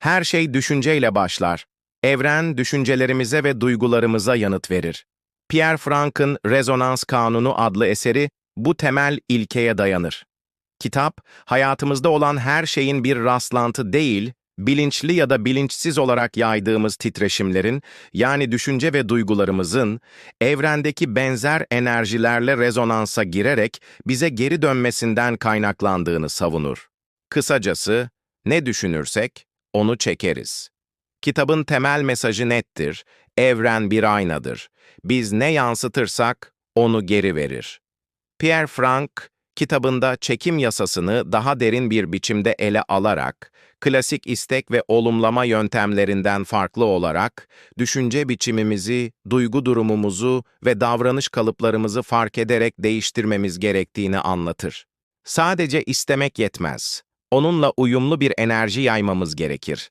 Her şey düşünceyle başlar. Evren düşüncelerimize ve duygularımıza yanıt verir. Pierre Frank'ın Rezonans Kanunu adlı eseri bu temel ilkeye dayanır. Kitap, hayatımızda olan her şeyin bir rastlantı değil, bilinçli ya da bilinçsiz olarak yaydığımız titreşimlerin, yani düşünce ve duygularımızın, evrendeki benzer enerjilerle rezonansa girerek bize geri dönmesinden kaynaklandığını savunur. Kısacası, ne düşünürsek, onu çekeriz. Kitabın temel mesajı nettir, evren bir aynadır. Biz ne yansıtırsak, onu geri verir. Pierre Frank, kitabında çekim yasasını daha derin bir biçimde ele alarak, klasik istek ve olumlama yöntemlerinden farklı olarak, düşünce biçimimizi, duygu durumumuzu ve davranış kalıplarımızı fark ederek değiştirmemiz gerektiğini anlatır. Sadece istemek yetmez. Onunla uyumlu bir enerji yaymamız gerekir.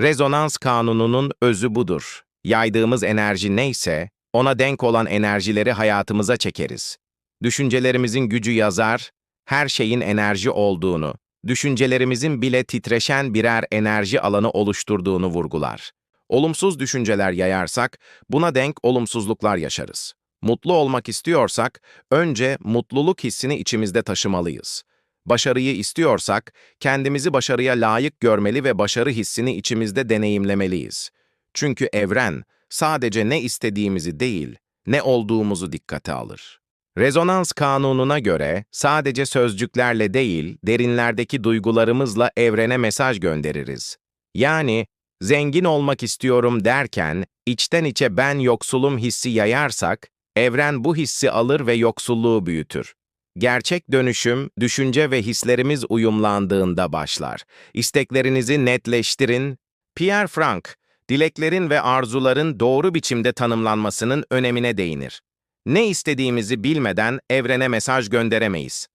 Rezonans kanununun özü budur. Yaydığımız enerji neyse, ona denk olan enerjileri hayatımıza çekeriz. Düşüncelerimizin gücü yazar, her şeyin enerji olduğunu, düşüncelerimizin bile titreşen birer enerji alanı oluşturduğunu vurgular. Olumsuz düşünceler yayarsak, buna denk olumsuzluklar yaşarız. Mutlu olmak istiyorsak, önce mutluluk hissini içimizde taşımalıyız. Başarıyı istiyorsak, kendimizi başarıya layık görmeli ve başarı hissini içimizde deneyimlemeliyiz. Çünkü evren, sadece ne istediğimizi değil, ne olduğumuzu dikkate alır. Rezonans kanununa göre sadece sözcüklerle değil, derinlerdeki duygularımızla evrene mesaj göndeririz. Yani, zengin olmak istiyorum derken, içten içe ben yoksulum hissi yayarsak, evren bu hissi alır ve yoksulluğu büyütür. Gerçek dönüşüm, düşünce ve hislerimiz uyumlandığında başlar. İsteklerinizi netleştirin. Pierre Frank, dileklerin ve arzuların doğru biçimde tanımlanmasının önemine değinir. Ne istediğimizi bilmeden evrene mesaj gönderemeyiz.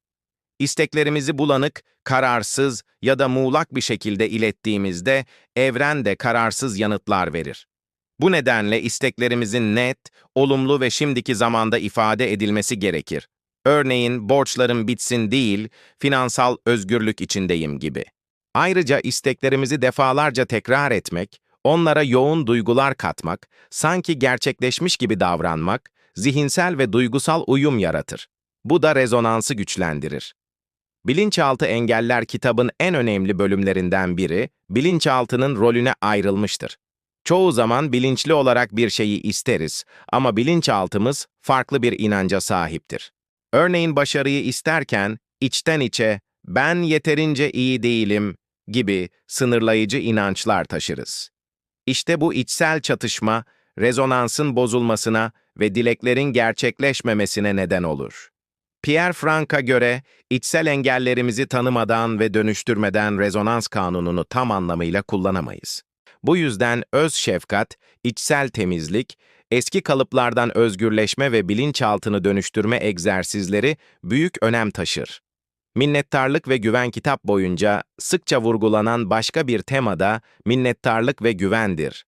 İsteklerimizi bulanık, kararsız ya da muğlak bir şekilde ilettiğimizde evren de kararsız yanıtlar verir. Bu nedenle isteklerimizin net, olumlu ve şimdiki zamanda ifade edilmesi gerekir. Örneğin borçlarım bitsin değil, finansal özgürlük içindeyim gibi. Ayrıca isteklerimizi defalarca tekrar etmek, onlara yoğun duygular katmak, sanki gerçekleşmiş gibi davranmak, zihinsel ve duygusal uyum yaratır. Bu da rezonansı güçlendirir. Bilinçaltı Engeller kitabın en önemli bölümlerinden biri, bilinçaltının rolüne ayrılmıştır. Çoğu zaman bilinçli olarak bir şeyi isteriz ama bilinçaltımız farklı bir inanca sahiptir. Örneğin başarıyı isterken içten içe ben yeterince iyi değilim gibi sınırlayıcı inançlar taşırız. İşte bu içsel çatışma rezonansın bozulmasına ve dileklerin gerçekleşmemesine neden olur. Pierre Frank'a göre içsel engellerimizi tanımadan ve dönüştürmeden rezonans kanununu tam anlamıyla kullanamayız. Bu yüzden öz şefkat, içsel temizlik, eski kalıplardan özgürleşme ve bilinçaltını dönüştürme egzersizleri büyük önem taşır. Minnettarlık ve güven kitap boyunca sıkça vurgulanan başka bir tema da minnettarlık ve güvendir.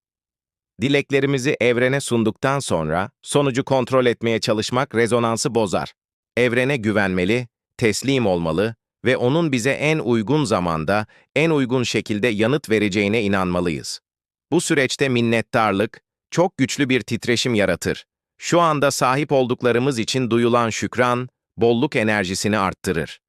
Dileklerimizi evrene sunduktan sonra sonucu kontrol etmeye çalışmak rezonansı bozar. Evrene güvenmeli, teslim olmalı ve onun bize en uygun zamanda, en uygun şekilde yanıt vereceğine inanmalıyız. Bu süreçte minnettarlık çok güçlü bir titreşim yaratır. Şu anda sahip olduklarımız için duyulan şükran, bolluk enerjisini arttırır.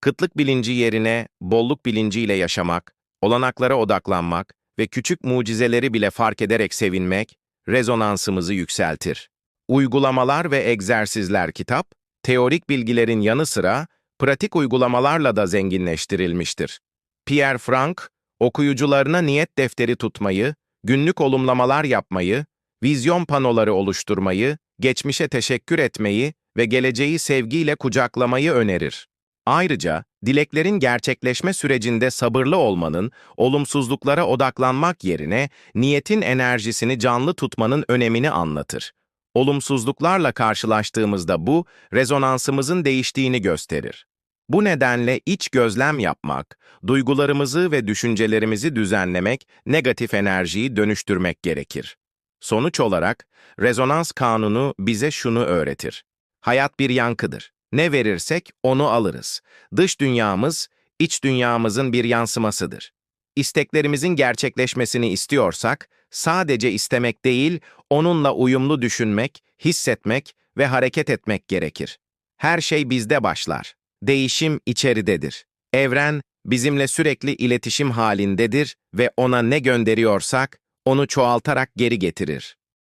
Kıtlık bilinci yerine bolluk bilinciyle yaşamak, olanaklara odaklanmak ve küçük mucizeleri bile fark ederek sevinmek, rezonansımızı yükseltir. Uygulamalar ve egzersizler kitap, teorik bilgilerin yanı sıra pratik uygulamalarla da zenginleştirilmiştir. Pierre Frank, okuyucularına niyet defteri tutmayı, günlük olumlamalar yapmayı, vizyon panoları oluşturmayı, geçmişe teşekkür etmeyi ve geleceği sevgiyle kucaklamayı önerir. Ayrıca, dileklerin gerçekleşme sürecinde sabırlı olmanın, olumsuzluklara odaklanmak yerine niyetin enerjisini canlı tutmanın önemini anlatır. Olumsuzluklarla karşılaştığımızda bu, rezonansımızın değiştiğini gösterir. Bu nedenle iç gözlem yapmak, duygularımızı ve düşüncelerimizi düzenlemek, negatif enerjiyi dönüştürmek gerekir. Sonuç olarak, rezonans kanunu bize şunu öğretir. Hayat bir yankıdır. Ne verirsek onu alırız. Dış dünyamız, iç dünyamızın bir yansımasıdır. isteklerimizin gerçekleşmesini istiyorsak, sadece istemek değil, onunla uyumlu düşünmek, hissetmek ve hareket etmek gerekir. Her şey bizde başlar. Değişim içeridedir. Evren, bizimle sürekli iletişim halindedir ve ona ne gönderiyorsak, onu çoğaltarak geri getirir.